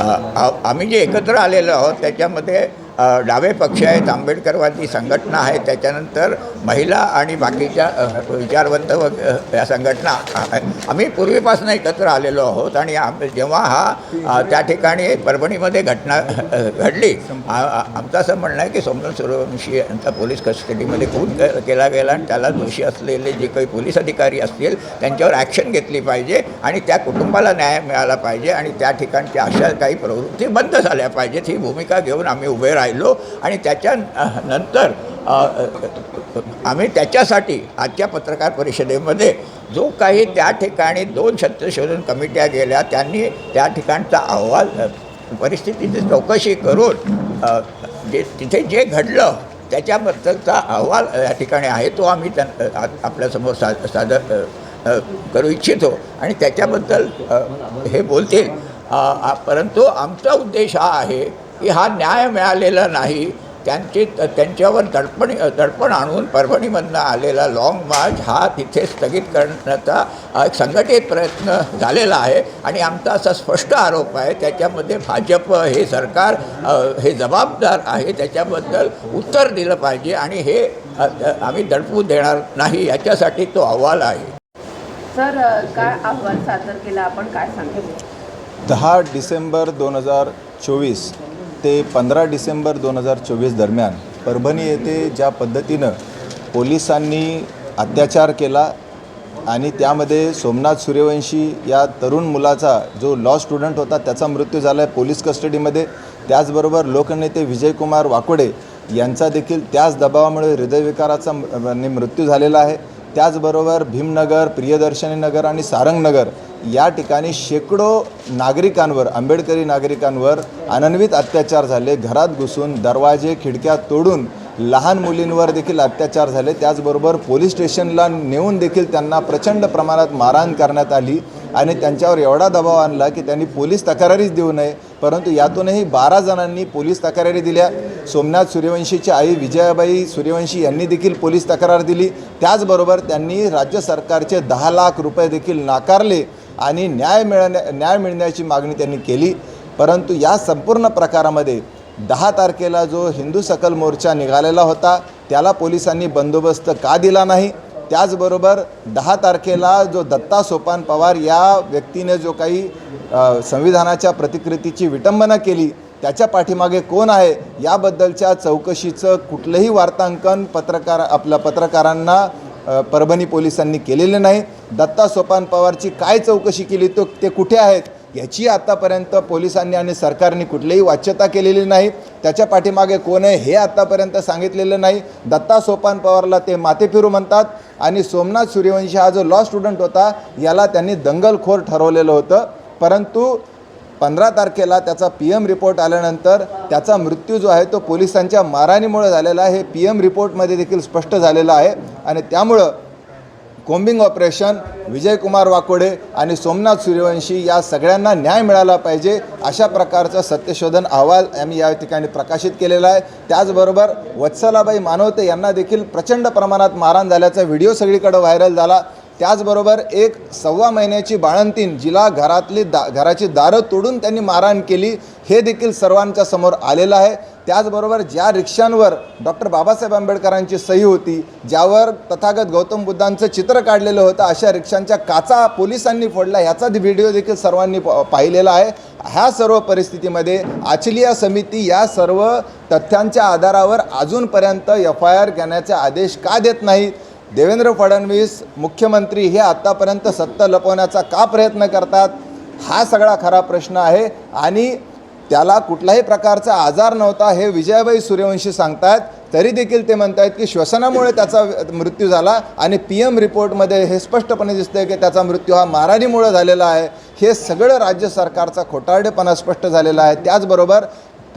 आ- आम्ही जे एकत्र आलेलो आहोत त्याच्यामध्ये अ, डावे पक्ष आहेत आंबेडकरवादी संघटना आहे त्याच्यानंतर महिला आणि बाकीच्या विचारवंत व या संघटना आम्ही पूर्वीपासून एकत्र आलेलो आहोत आणि आम जेव्हा हा त्या ठिकाणी परभणीमध्ये घटना घडली आमचं असं म्हणणं आहे की सोमनाथ सूर्यवंशी यांचा पोलीस कस्टडीमध्ये खून केला गेला आणि त्याला दोषी असलेले जे काही पोलीस अधिकारी असतील त्यांच्यावर ॲक्शन घेतली पाहिजे आणि त्या कुटुंबाला न्याय मिळाला पाहिजे आणि त्या ठिकाणच्या अशा काही प्रवृत्ती बंद झाल्या पाहिजेत ही भूमिका घेऊन आम्ही उभे राहिलो आणि त्याच्या नंतर आम्ही त्याच्यासाठी आजच्या पत्रकार परिषदेमध्ये जो काही त्या ठिकाणी दोन सत्यशोधन कमिट्या गेल्या त्यांनी त्या ठिकाणचा अहवाल परिस्थितीची चौकशी करून जे तिथे जे घडलं त्याच्याबद्दलचा अहवाल या ठिकाणी आहे तो आम्ही त्या आपल्यासमोर सा सादर करू इच्छितो. आणि त्याच्याबद्दल हे बोलतील. परंतु आमचा उद्देश हा आहे की हा न्याय मिळालेला नाही त्यांची त्यांच्यावर दडपण दडपण आणून परभणीमधनं आलेला लाँग मार्च हा तिथे स्थगित करण्याचा एक संघटित प्रयत्न झालेला आहे. आणि आमचा असा स्पष्ट आरोप आहे त्याच्यामध्ये भाजप हे सरकार हे जबाबदार आहे त्याच्याबद्दल उत्तर दिलं पाहिजे आणि हे आम्ही दडपू देणार नाही याच्यासाठी तो अहवाल आहे. सर काय अहवाल सादर केला? आपण काय सांगितलं दहा डिसेंबर दोन हजार चोवीस ते पंधरा डिसेंबर दोन हजार चोवीस दरम्यान परभणी येथे ज्या पद्धतीनं पोलिसांनी अत्याचार केला आणि त्यामध्ये सोमनाथ सूर्यवंशी या तरुण मुलाचा जो लॉ स्टुडंट होता त्याचा मृत्यू झाला आहे पोलीस कस्टडीमध्ये. त्याचबरोबर लोकनेते विजयकुमार वाकोडे यांचा देखील त्याच दबावामुळे हृदयविकाराचा मृत्यू झालेला आहे. त्याचबरोबर भीमनगर प्रियदर्शनी नगर आणि सारंगनगर या ठिकाणी शेकडो नागरिकांवर आंबेडकरी नागरिकांवर अनन्वित अत्याचार झाले. घरात घुसून दरवाजे खिडक्या तोडून लहान मुलींवर देखील अत्याचार झाले. त्याचबरोबर पोलीस स्टेशनला नेऊन देखील त्यांना प्रचंड प्रमाणात मारहाण करण्यात आली आणि त्यांच्यावर एवढा दबाव आणला की त्यांनी पोलीस तक्रारीच देऊ नये. परंतु यातूनही बारा जणांनी पोलीस तक्रारी दिल्या. सोमनाथ सूर्यवंशीची आई विजयाबाई सूर्यवंशी यांनी देखील पोलीस तक्रार दिली. त्याचबरोबर त्यांनी राज्य सरकारचे दहा लाख रुपये देखील नाकारले आणि न्याय मिळण्या न्याय मिळण्याची मागणी त्यांनी केली. परंतु या संपूर्ण प्रकारामध्ये दहा तारखेला जो हिंदू सकल मोर्चा निघालेला होता त्याला पोलिसांनी बंदोबस्त का दिला नाही? त्याचबरोबर दहा तारखेला जो दत्ता सोपान पवार या व्यक्तीने जो काही संविधानाच्या प्रतिकृतीची विटंबना केली त्याच्या पाठीमागे कोण आहे? याबद्दलच्या चौकशीचं कुठलंही वार्तांकन पत्रकार आपल्या पत्रकारांना परभणी पोलिसांनी केलेले नाही. दत्ता सोपान पवारची काय चौकशी केली तो ते कुठे आहेत याची आत्तापर्यंत पोलिसांनी आणि सरकारने कुठलीही वाच्यता केलेली नाही. त्याच्या पाठीमागे कोण आहे हे आत्तापर्यंत सांगितलेलं नाही. दत्ता सोपान पवारला ते माथेफिरू म्हणतात आणि सोमनाथ सूर्यवंशी हा जो लॉ स्टुडंट होता याला त्यांनी दंगलखोर ठरवलेलं होतं. परंतु पंधरा तारखेला त्याचा पी एम रिपोर्ट आल्यानंतर त्याचा मृत्यू जो आहे तो पोलिसांच्या मारहाणीमुळे झालेला आहे. हे पी एम रिपोर्टमध्ये देखील स्पष्ट झालेलं आहे. आणि त्यामुळं कोम्बिंग ऑपरेशन विजयकुमार वाकोडे आणि सोमनाथ सूर्यवंशी या सगळ्यांना न्याय मिळाला पाहिजे अशा प्रकारचा सत्यशोधन अहवाल आम्ही या ठिकाणी प्रकाशित केलेला आहे. त्याचबरोबर वत्सलाबाई मानवते यांना देखील प्रचंड प्रमाणात मारहाण झाल्याचा व्हिडिओ सगळीकडे व्हायरल झाला. त्याचबरोबर एक सव्वा महिन्याची बाळंतीण जिला घरातली दा घराची दारं तोडून त्यांनी मारहाण केली हे देखील सर्वांच्या समोर आलेलं आहे. त्याचबरोबर ज्या रिक्षांवर डॉक्टर बाबासाहेब आंबेडकरांची सही होती ज्यावर तथागत गौतम बुद्धांचं चित्र काढलेलं होतं अशा रिक्षांच्या काचा पोलिसांनी फोडला ह्याचा व्हिडिओ देखील सर्वांनी प- पाहिलेला आहे. ह्या सर्व परिस्थितीमध्ये आचलिया समिती या सर्व तथ्यांच्या आधारावर अजूनपर्यंत एफ आय आर घेण्याचे आदेश का देत नाहीत? देवेंद्र फडणवीस मुख्यमंत्री हे आत्तापर्यंत सत्ता लपवण्याचा का प्रयत्न करतात हा सगळा खरा प्रश्न आहे. आणि त्याला कुठलाही प्रकारचा आजार नव्हता हे विजयाबाई सूर्यवंशी सांगतायत. तरी देखील ते म्हणत आहेत की श्वसनामुळे त्याचा मृत्यू झाला आणि पी एम रिपोर्टमध्ये हे स्पष्टपणे दिसतंय की त्याचा मृत्यू हा मारहाणीमुळे झालेला आहे. हे सगळं राज्य सरकारचा खोटारडेपणा स्पष्ट झालेला आहे. त्याचबरोबर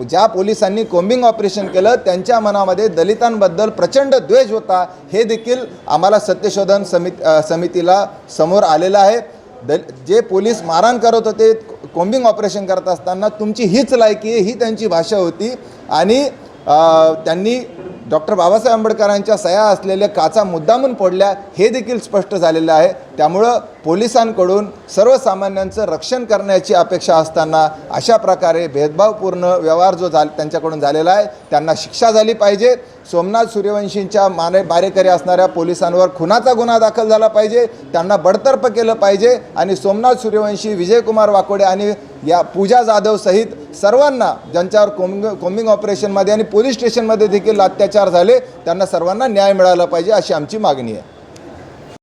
ज्या पोलिसांनी कोम्बिंग ऑपरेशन केलं त्यांच्या मनामध्ये दलितांबद्दल प्रचंड द्वेष होता हे देखील आम्हाला सत्यशोधन समित समितीला समोर आलेलं आहे. दल जे पोलीस मारहाण करत होते कोम्बिंग ऑपरेशन करत असताना तुमची हीच लायकी आहे ही त्यांची भाषा होती. आणि त्यांनी डॉक्टर बाबासाहेब आंबेडकरांच्या सह्या असलेल्या काचा मुद्दामून फोडल्या हे देखील स्पष्ट झालेलं आहे. त्यामुळं पोलिसांकडून सर्वसामान्यांचं रक्षण करण्याची अपेक्षा असताना अशा प्रकारे भेदभावपूर्ण व्यवहार जो झाला त्यांच्याकडून झालेला आहे त्यांना शिक्षा झाली पाहिजे. सोमनाथ सूर्यवंशींच्या माने बारेकरी असणाऱ्या पोलिसांवर खुनाचा गुन्हा दाखल झाला पाहिजे. त्यांना बडतर्फ केलं पाहिजे. आणि सोमनाथ सूर्यवंशी विजयकुमार वाकोडे आणि या पूजा जाधव सहित सर्वांना ज्यांच्यावर कोमिंग कोंबिंग ऑपरेशनमध्ये आणि पोलीस स्टेशनमध्ये देखील अत्याचार झाले त्यांना सर्वांना न्याय मिळाला पाहिजे अशी आमची मागणी आहे.